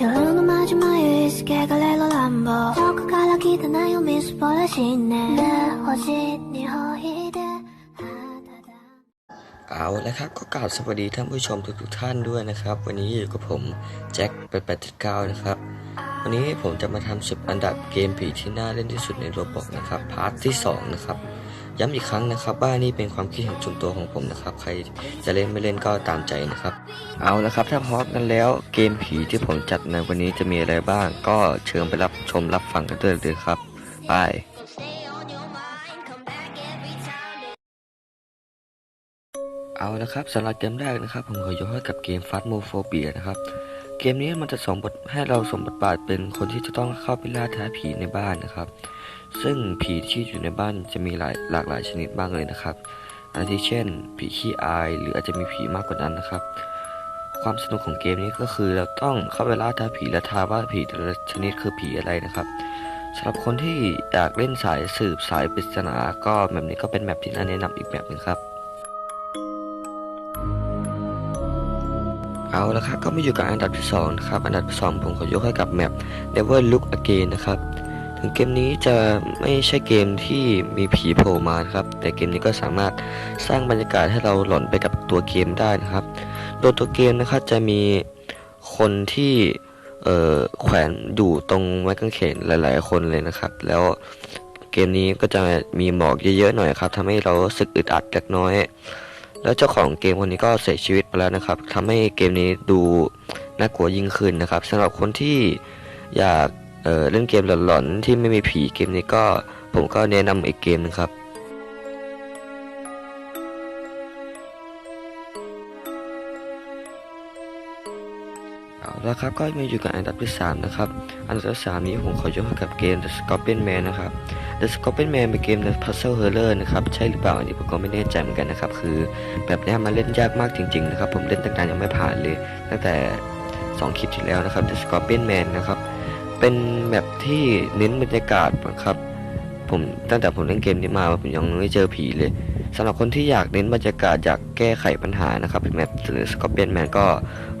夜のマジ眉意識がレロ乱暴どこから来たなよみすぼらしいねね星にほいであただ เอาละครับก็กราบสวัสดีท่านผู้ชมทุกทุกๆท่านด้วยนะครับ วันนี้อยู่กับผมแจ็ค8879นะครับ วันนี้ผมจะมาทำสิบอันดับเกมผีที่น่าเล่นที่สุดในโรบอกนะครับพาร์ทที่สองนะครับ ย้ำอีกครั้งนะครับว่านี่เป็นความคิดเห็นส่วนตัวของผมนะครับ ใครจะเล่นไม่เล่นก็ตามใจนะครับ เอาละครับถ้าพร้อมกันแล้วเกมผีที่ผมจัดในวันนี้จะมีอะไรบ้าง ก็เชิญไปรับชมรับฟังกันด้วยเลยครับไปเอาละครับสำหรับเกมแรกนะครับ ผมขอยกให้กับเกมฟัตโมโฟเบียนะครับ เกมนี้มันจะส่งบทให้เราสมบทบาทเป็นคนที่จะต้องเข้าไปล่าท้าผีในบ้านนะครับ ซึ่งผีที่อยู่ในบ้านจะมีหลายหลากหลายชนิดมากเลยนะครับอาทิเช่น ผีขี้อายหรืออาจจะมีผีมากกว่านั้นนะครับ ความสนุกของเกมนี้ก็คือเราต้องเข้าไปล่าท้าผีและท้าว่าผีแต่ละชนิดคือผีอะไรนะครับสำหรับคนที่อยากเล่นสายสืบสายปริศนาก็แบบนี้ก็เป็นแบบที่น่าแนะนำอีกแบบหนึ่งครับ เอาละครับก็มาอยู่กับอันดับที่สองนะครับอันดับที่สองผมขอยกให้กับแมป Never Look Again นะครับถึงเกมนี้จะไม่ใช่เกมที่มีผีโผล่มานะครับ แต่เกมนี้ก็สามารถสร้างบรรยากาศให้เราหลอนไปกับตัวเกมได้นะครับ โดยตัวเกมนะครับจะมีคนที่แขวนอยู่ตรงไม้กางเขนหลาย ๆ คนเลยนะครับ แล้วเกมนี้ก็จะมีหมอกเยอะ ๆ หน่อยครับทำให้เรารู้สึกอึดอัดเล็กน้อย แล้วเจ้าของเกมคนนี้ก็เสียชีวิตไปแล้วนะครับทำให้เกมนี้ดูน่ากลัวยิ่งขึ้นนะครับสำหรับคนที่อยากเเล่นเกมหลอนๆที่ไม่มีผีเกมนี้ก็ผมก็แนะนำอีกเกมนึงครับ เอาละครับก็มาอยู่กับอันดับที่ 3 นะครับ อันดับที่ 3 นี้ผมขอยกให้กับเกม The Scorpion Man นะครับ The Scorpion Man เป็นเกม The Puzzle Horror นะครับ ใช่หรือเปล่าอันนี้ผมก็ไม่แน่ใจเหมือนกันนะครับ คือแบบนี้มันเล่นยากมากจริง ๆ นะครับ ผมเล่นตั้งนานยังไม่ผ่านเลย ตั้งแต่ 2 คลิปที่แล้วนะครับ The Scorpion Man นะครับ เป็นแบบที่เน้นบรรยากาศนะครับ ผมตั้งแต่ผมเล่นเกมนี้มาผมยังไม่เจอผีเลย สำหรับคนที่อยากเน้นบรรยากาศอยากแก้ไขปัญหานะครับเป็นแมปหรือ Scorpion Man ก็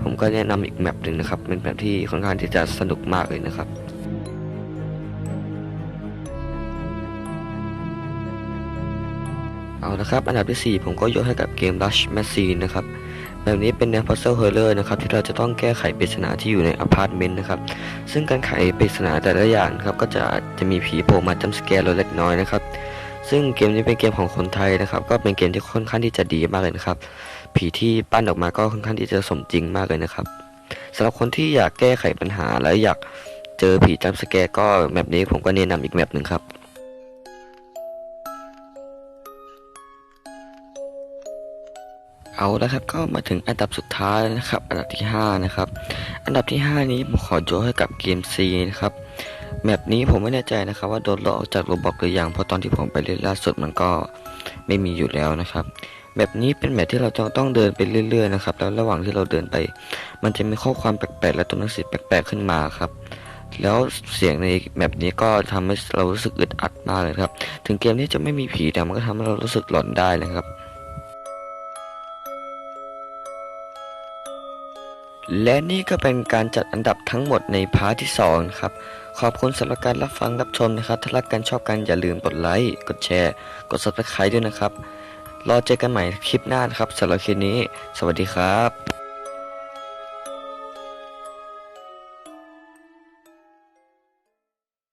ผมก็แนะนำอีกแมปหนึ่งนะครับเป็นแมปที่ค่อนข้างที่จะสนุกมากเลยนะครับเอาละครับอันดับที่ 4 ผมก็ยกให้กับเกม Rush Machine นะครับแบบนี้เป็นแนว Puzzle Horror นะครับที่เราจะต้องแก้ไขปริศนาที่อยู่ในอพาร์ตเมนต์นะครับซึ่งการไขปริศนาแต่ละอย่างครับก็จะจะมีผีโผล่มาจำสแกร์เราเล็กน้อยนะครับ ซึ่งเกมนี้เป็นเกมของคนไทยนะครับ ก็เป็นเกมที่ค่อนข้างที่จะดีมากเลยนะครับ ผีที่ปั้นออกมาก็ค่อนข้างที่จะสมจริงมากเลยนะครับสำหรับคนที่อยากแก้ไขปัญหาและอยากเจอผีจำสแกร์ก็แบบนี้ผมก็แนะนำอีกแบบหนึ่งครับเอาและครับก็มาถึงอันดับสุดท้ายนะครับ อันดับที่ 5 นะครับ อันดับที่ 5 นี้ผมขอยกให้กับเกม C นะครับ แมปนี้ผมไม่แน่ใจนะครับว่าโดนลอกออกจากโรบอกหรือยังเพราะตอนที่ผมไปเล่นล่าสุดมันก็ไม่มีอยู่แล้วนะครับแบบนี้เป็นแมปที่เราจะต้องเดินไปเรื่อยๆนะครับแล้วระหว่างที่เราเดินไป มันจะมีข้อความแปลกๆ และตัวหนังสือแปลกๆขึ้นมาครับ แล้วเสียงในแมปนี้ก็ทำให้เรารู้สึกอึดอัดมากเลยครับ ถึงเกมนี้จะไม่มีผีแต่มันก็ทำให้เรารู้สึกหลอนได้นะครับ และนี่ก็เป็นการจัดอันดับทั้งหมดในพาร์ทที่ 2 ครับ ขอบคุณสำหรับการรับฟังรับชมนะครับ ถ้ารักกันชอบกันอย่าลืมกดไลค์ กดแชร์ กด subscribe ด้วยนะครับ รอเจอกันใหม่คลิปหน้านะครับสำหรับคลิปนี้ สวัสดีครับ